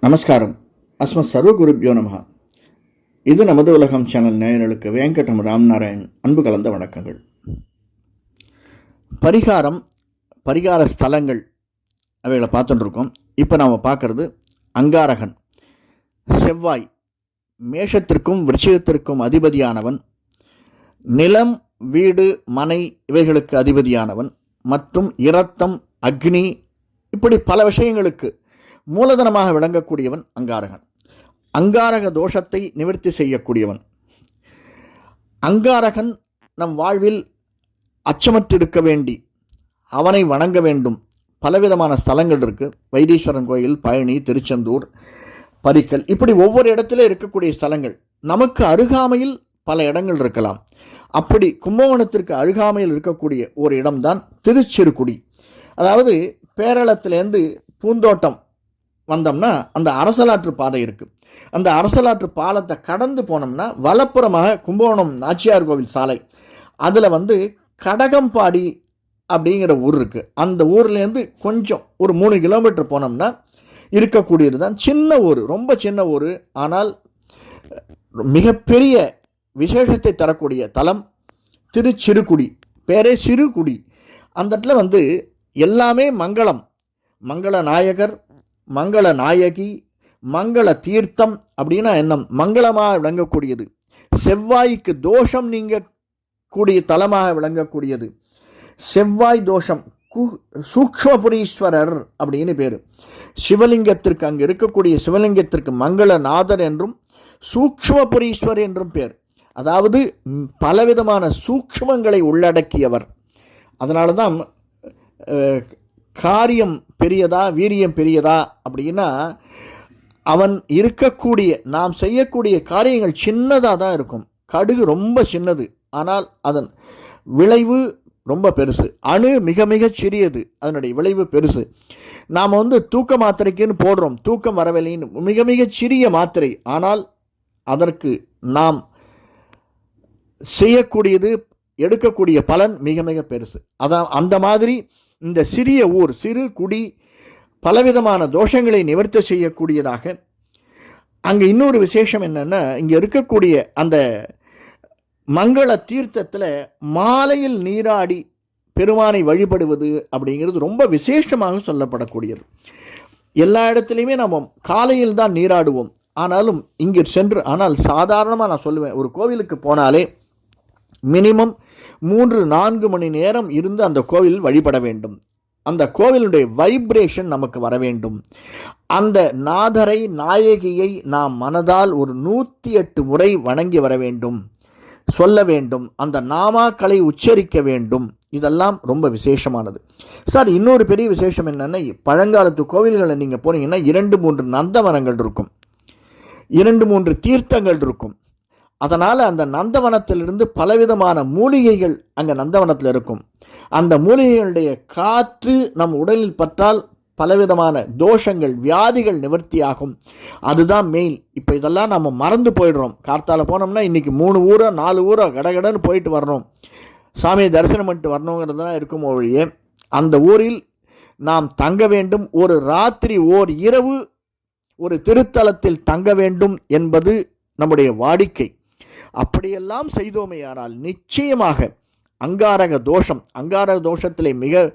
நமஸ்காரம். அஸ்மத் சர்வ குருப்யோ நமஹா. இது நமது உலகம் சேனல் நேயர்களுக்கு வெங்கடம் ராம்நாராயண் அன்பு கலந்த வணக்கங்கள். பரிகாரம் பரிகார ஸ்தலங்கள் அவைகளை பார்த்துட்டு இருக்கோம் இப்போ நாம் பார்க்குறது அங்காரகன். செவ்வாய் மேஷத்திற்கும் விருச்சிகத்திற்கும் அதிபதியானவன். நிலம் வீடு மனை இவைகளுக்கு அதிபதியானவன். மற்றும் இரத்தம் அக்னி இப்படி பல விஷயங்களுக்கு மூலதனமாக விளங்கக்கூடியவன் அங்காரகன். அங்காரக தோஷத்தை நிவர்த்தி செய்யக்கூடியவன். அங்காரகன் நம் வாழ்வில் அச்சமற்றிருக்க வேண்டி அவனை வணங்க வேண்டும். பலவிதமான ஸ்தலங்கள் இருக்குது வைத்தீஸ்வரன் கோயில் பழனி திருச்செந்தூர் பரிக்கல். இப்படி ஒவ்வொரு இடத்துல இருக்கக்கூடிய ஸ்தலங்கள். நமக்கு அருகாமையில் பல இடங்கள் இருக்கலாம். அப்படி கும்பகோணத்திற்கு அருகாமையில் இருக்கக்கூடிய ஒரு இடம்தான் திருச்சிறுகுடி. அதாவது பேரளத்திலேருந்து பூந்தோட்டம் வந்தோம்னா அந்த அரசலாற்று பாதை இருக்குது அந்த அரசலாற்று பாலத்தை கடந்து போனோம்னா வலப்புறமாக கும்பகோணம் நாச்சியார் கோவில் சாலை. அதில் வந்து கடகம்பாடி அப்படிங்கிற ஊர் இருக்குது அந்த ஊர்லேருந்து கொஞ்சம் ஒரு மூணு கிலோமீட்டர் போனோம்னா இருக்கக்கூடியது தான் சின்ன ஊர். ரொம்ப சின்ன ஊர். ஆனால் மிகப்பெரிய விசேஷத்தை தரக்கூடிய தலம் திருச்சிறுகுடி. பேரே சிறுகுடி. அந்த இடத்துல வந்து எல்லாமே மங்களம். மங்கள நாயகர் மங்கள நாயகி மங்கள தீர்த்தம் அப்படின்னா என்ன? மங்களமாக விளங்கக்கூடியது. செவ்வாய்க்கு தோஷம் நீங்க கூடிய தலமாக விளங்கக்கூடியது. செவ்வாய் தோஷம் கு சூக்ஷ்மபுரீஸ்வரர் அப்படின்னு பேர். சிவலிங்கத்திற்கு அங்கே இருக்கக்கூடிய சிவலிங்கத்திற்கு மங்களநாதர் என்றும் சூக்ஷ்மபுரீஸ்வர் என்றும் பேர். அதாவது பலவிதமான சூக்ஷ்மங்களை உள்ளடக்கியவர். அதனால தான் காரியம் பெரியதா வீரியம் பெரியதா அப்படின்னா அவன் இருக்கக்கூடிய நாம் செய்யக்கூடிய காரியங்கள் சின்னதாக தான் இருக்கும். கடுகு ரொம்ப சின்னது. ஆனால் அதன் விளைவு ரொம்ப பெருசு. அணு மிக மிக சிறியது. அதனுடைய விளைவு பெருசு. நாம் வந்து தூக்க மாத்திரைக்குன்னு போடுறோம். தூக்கம் வரவில்லைன்னு. மிக மிக சிறிய மாத்திரை. ஆனால் அதற்கு நாம் செய்யக்கூடியது எடுக்கக்கூடிய பலன் மிக மிக பெருசு. அதான் அந்த மாதிரி இந்த சிறிய ஊர் சிறு குடி பலவிதமான தோஷங்களை நிவர்த்தி செய்யக்கூடியதாக. அங்கே இன்னொரு விசேஷம் என்னென்னா இங்கே இருக்கக்கூடிய அந்த மங்கள தீர்த்தத்தில் மாலையில் நீராடி பெருமானை வழிபடுவது அப்படிங்கிறது ரொம்ப விசேஷமாக சொல்லப்படக்கூடியது. எல்லா இடத்துலையுமே நம்ம காலையில் தான் நீராடுவோம். ஆனாலும் இங்கே சென்று ஆனால் சாதாரணமாக நான் சொல்லுவேன் ஒரு கோவிலுக்கு போனாலே மினிமம் மூன்று நான்கு மணி நேரம் இருந்து அந்த கோவிலில் வழிபட வேண்டும். அந்த கோவிலுடைய வைப்ரேஷன் நமக்கு வர வேண்டும். அந்த நாதரை நாயகியை நாம் மனதால் ஒரு நூற்றி எட்டு முறை வணங்கி வர வேண்டும். சொல்ல வேண்டும். அந்த நாமாக்களை உச்சரிக்க வேண்டும். இதெல்லாம் ரொம்ப விசேஷமானது. சார் இன்னொரு பெரிய விசேஷம் என்னென்னா பழங்காலத்து கோவில்களை நீங்கள் போனீங்கன்னா இரண்டு மூன்று நந்தவனங்கள் இருக்கும். இரண்டு மூன்று தீர்த்தங்கள் இருக்கும். அதனால் அந்த நந்தவனத்திலிருந்து பலவிதமான மூலிகைகள் அங்கே நந்தவனத்தில் இருக்கும். அந்த மூலிகைகளுடைய காற்று நம் உடலில் பற்றால் பலவிதமான தோஷங்கள் வியாதிகள் நிவர்த்தியாகும். அதுதான் மெயின் இப்போ இதெல்லாம் நம்ம மறந்து போயிடுறோம். கார்த்தால போனோம்னா இன்றைக்கி மூணு ஊரோ நாலு ஊரோ கடகடன்னு போயிட்டு வரணும் சாமியை தரிசனம் பண்ணிட்டு வரணுங்கிறது தான் இருக்கும் ஒழிய அந்த ஊரில் நாம் தங்க வேண்டும். ஒரு ராத்திரி ஓர் இரவு ஒரு திருத்தலத்தில் தங்க வேண்டும் என்பது நம்முடைய வாடிக்கை. அப்படியெல்லாம் செய்தோமேயானால் நிச்சயமாக அங்காரக தோஷம் அங்காரக தோஷத்திலே மிக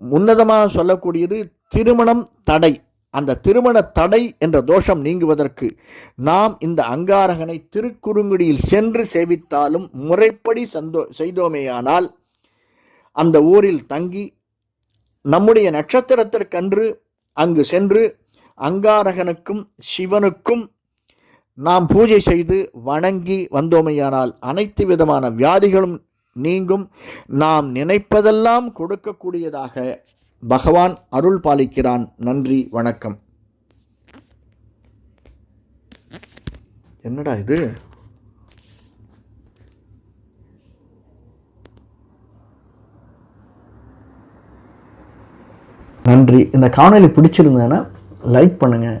உன்னதமாக சொல்லக்கூடியது திருமணம் தடை. அந்த திருமண தடை என்ற தோஷம் நீங்குவதற்கு நாம் இந்த அங்காரகனை திருக்குறுங்குடியில் சென்று சேவித்தாலும் முறைப்படி சந்தோ செய்தோமேயானால் அந்த ஊரில் தங்கி நம்முடைய நட்சத்திரத்திற்கன்று அங்கு சென்று அங்காரகனுக்கும் சிவனுக்கும் நாம் பூஜை செய்து வணங்கி வந்தோமையானால் அனைத்து விதமான வியாதிகளும் நீங்கும். நாம் நினைப்பதெல்லாம் கொடுக்கக்கூடியதாக பகவான் அருள் பாலிக்கிறான். நன்றி வணக்கம். என்னடா இது? நன்றி. இந்த காணொலி பிடிச்சிருந்தேன்னா லைக் பண்ணுங்கள்